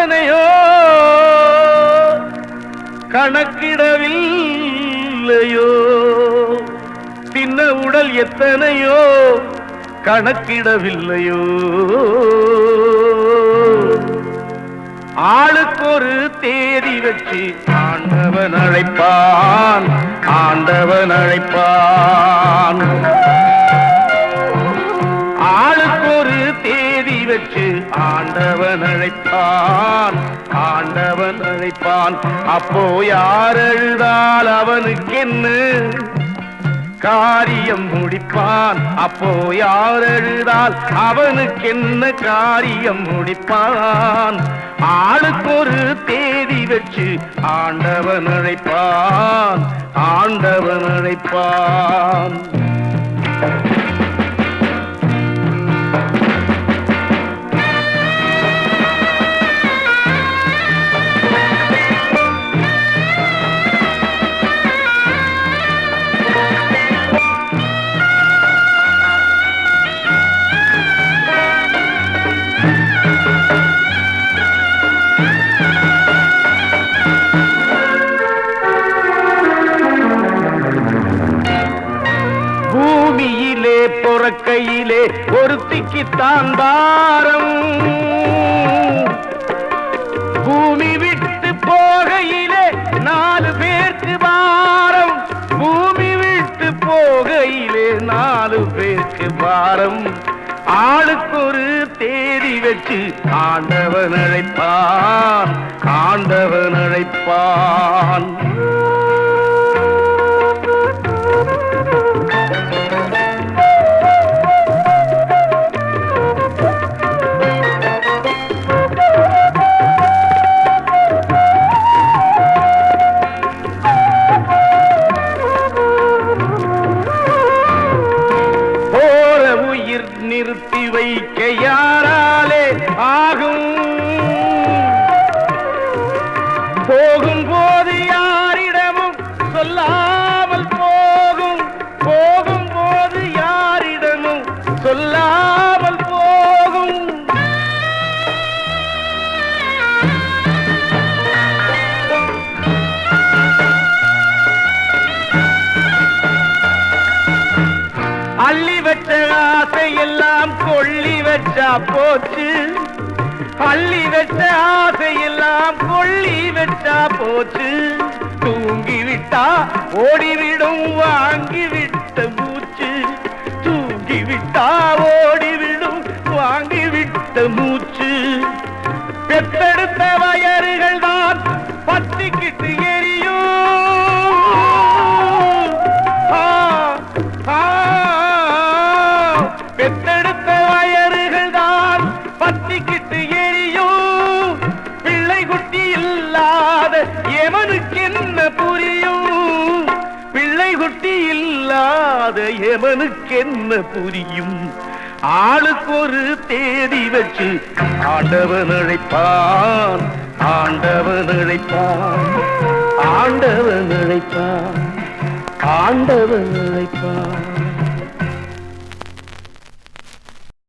எத்தனையோ கணக்கிடவில்லையோ? தின்ன உடல் எத்தனையோ கணக்கிடவில்லையோ? ஆளுக்கு ஒரு தேதி வச்சு ஆண்டவன் அழைப்பான் ஆண்டவன் அழைப்பான். தேதி வச்சு ஆண்டவன் அழைப்பான் ஆண்டவன் அழைப்பான். அப்போ யார் அழுதால் அவனுக்கு என்ன காரியம் முடிப்பான். அப்போ யார் எழுதால் அவனுக்கு என்ன காரியம் முடிப்பான். ஆளுக்கு ஒரு தேதி வச்சு ஆண்டவன் அழைப்பான் ஆண்டவன் அழைப்பான். பொறக்கையிலே ஒருத்திக்குத்தான் பாரம் பூமி விட்டு போகையிலே நாலு பேருக்கு பாரம். பூமி விட்டு போகையிலே நாலு பேருக்கு பாரம். ஆளுக்கொரு தேதி வச்சு ஆண்டவன் அழைப்பான் ஆண்டவன் அழைப்பான். போச்சு. அள்ளி வச்ச ஆசையெல்லாம் கொள்ளி வச்சா போச்சு. தூங்கிவிட்டா ஓடிவிடும் வாங்கிவிட்ட மூச்சு. தூங்கிவிட்டா ஓடிவிடும் வாங்கிவிட்ட மூச்சு. பெத்தெடுத்த வயறுகள் தான் பத்திக்கிட்டு எரியும் இல்லாத எவனுக்கு என்ன புரியும்? ஆளுக்கு ஒரு தேதி வச்சு ஆண்டவன் அழைப்பான் ஆண்டவன் அழைப்பான் ஆண்டவன் அழைப்பான் ஆண்டவன் அழைப்பான்.